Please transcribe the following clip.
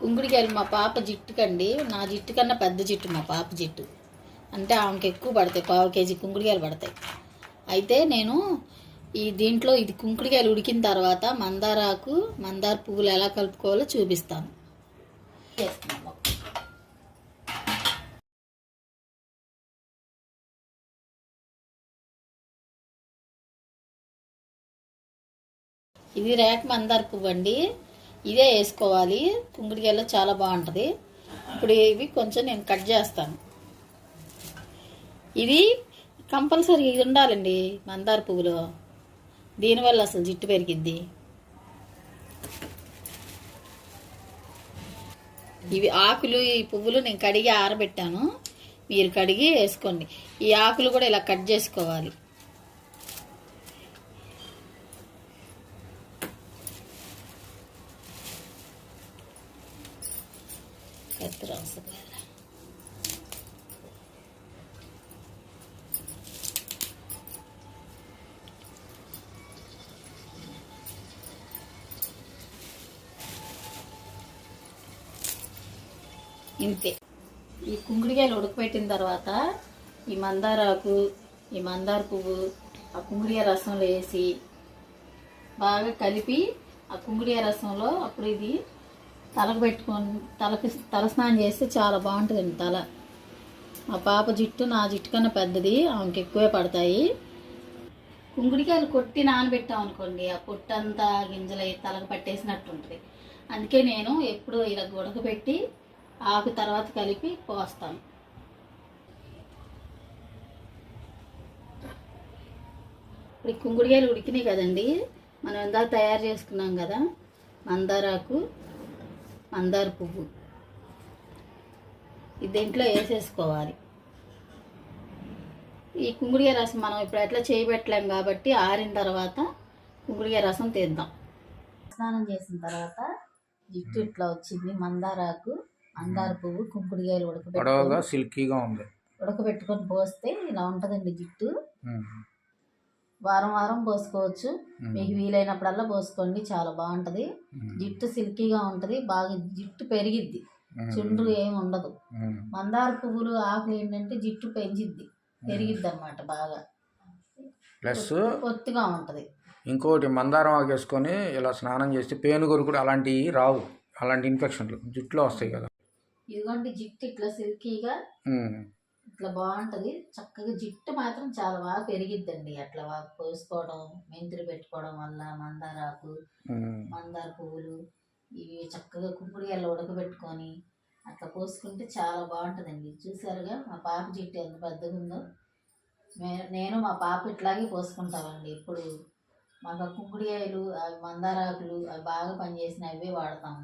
కుంకుడికాయలు మా పాప జిట్టుకండి. నా జిట్టు కన్నా పెద్ద జిట్టు మా పాప జిట్టు. అంటే ఆమెకి ఎక్కువ పడతాయి పావు కేజీ కుంకుడికాయలు పడతాయి. అయితే నేను ఈ దీంట్లో ఇది కుంకుడికాయలు ఉడికిన తర్వాత మందారాకు మందార పువ్వులు ఎలా కలుపుకోవాలో చూపిస్తాను. చేస్తున్నాము ఇది రేక మందార పువ్వు అండి ఇదే వేసుకోవాలి. కుంకుడికాయలో చాలా బాగుంటుంది. ఇప్పుడు ఇవి కొంచెం నేను కట్ చేస్తాను. ఇది కంపల్సరీ ఇది ఉండాలండి మందార పువ్వులో. దీనివల్ల అసలు జిట్టు పెరిగిద్ది. ఇవి ఆకులు ఈ పువ్వులు నేను కడిగి ఆరబెట్టాను. మీరు కడిగి వేసుకోండి. ఈ ఆకులు కూడా ఇలా కట్ చేసుకోవాలి. కత్తిర అవసరం లేదు. ఇంతే ఈ కుంగుడికాయలు ఉడకపెట్టిన తర్వాత ఈ మందారాకు ఈ మందార పువ్వు ఆ కుంకుడికాయ రసంలో వేసి బాగా కలిపి ఆ కుంకుడికాయ రసంలో అప్పుడు ఇది తలకు పెట్టుకొని తలకి తలస్నానం చేస్తే చాలా బాగుంటుందండి తల. మా పాప జిట్టు నా జిట్టు కన్నా పెద్దది ఆమెకి ఎక్కువే పడతాయి. కుంగుడికాయలు కొట్టి నానబెట్టాం అనుకోండి ఆ పొట్టంతా గింజలు తలకు పట్టేసినట్టు ఉంటుంది. అందుకే నేను ఎప్పుడు ఇలా ఉడకబెట్టి ఆకు తర్వాత కలిపి పోస్తాను. ఇప్పుడు కుంగుడికాయలు ఉడికినాయి కదండి మనం ఇందాక తయారు చేసుకున్నాం కదా మందారాకు. మందార పువ్వు. ఇది దీంట్లో వేసేసుకోవాలి. ఈ కుంకుడికాయ రసం మనం ఇప్పుడు ఎట్లా చేయబెట్టలేం కాబట్టి ఆరిన తర్వాత కుంకుడికాయ రసం తీద్దాం. స్నానం చేసిన తర్వాత జిట్టు ఇట్లా వచ్చింది మందారాకు మందార పువ్వు కుంకుడికాయలు పొడవుగా ఉడకబెట్టుకొని సిల్కీగా ఉంది. ఉడకబెట్టుకొని పోస్తే ఇలా ఉంటుందండి జిట్టు. వారం వారం పోసుకోవచ్చు. మీకు వీలైనప్పుడల్లా పోసుకోండి. చాలా బాగుంటుంది. జిట్టు సిల్కీగా ఉంటుంది. బాగా జిట్టు పెరిగిద్ది. చుండ్రు ఏమి ఉండదు. మందార పువ్వులు ఆకులు ఏంటంటే జిట్టు పెంచిద్ది. పెరిగిద్ది అనమాట బాగా. ప్లస్ ఒత్తిగా ఉంటుంది. ఇంకోటి మందారం ఆకు వేసుకొని ఇలా స్నానం చేస్తే పేనుగొరు కూడా అలాంటివి రావు. అలాంటి ఇన్ఫెక్షన్లు జుట్టులో వస్తాయి కదా. ఇదిగోండి జిట్టు ఇట్లా సిల్కీగా. ఇట్లా బాగుంటుంది. చక్కగా జిట్టు మాత్రం చాలా బాగా పెరిగిద్దండి. అట్లా బాగా పోసుకోవడం మెంతులు పెట్టుకోవడం వల్ల మందారాకు. మందార పువ్వులు ఇవి చక్కగా కుంకుడికాయలు ఉడకబెట్టుకొని అట్లా పోసుకుంటే చాలా బాగుంటుందండి. చూసారుగా మా పాప జిట్టు ఎంత పెద్దగా ఉందో మే- నేను మా పాప ఇట్లాగే పోసుకుంటామండి ఇప్పుడు మాకు కుంకుడికాయలు అవి మందారాకులు అవి బాగా పనిచేసిన అవే వాడతాం.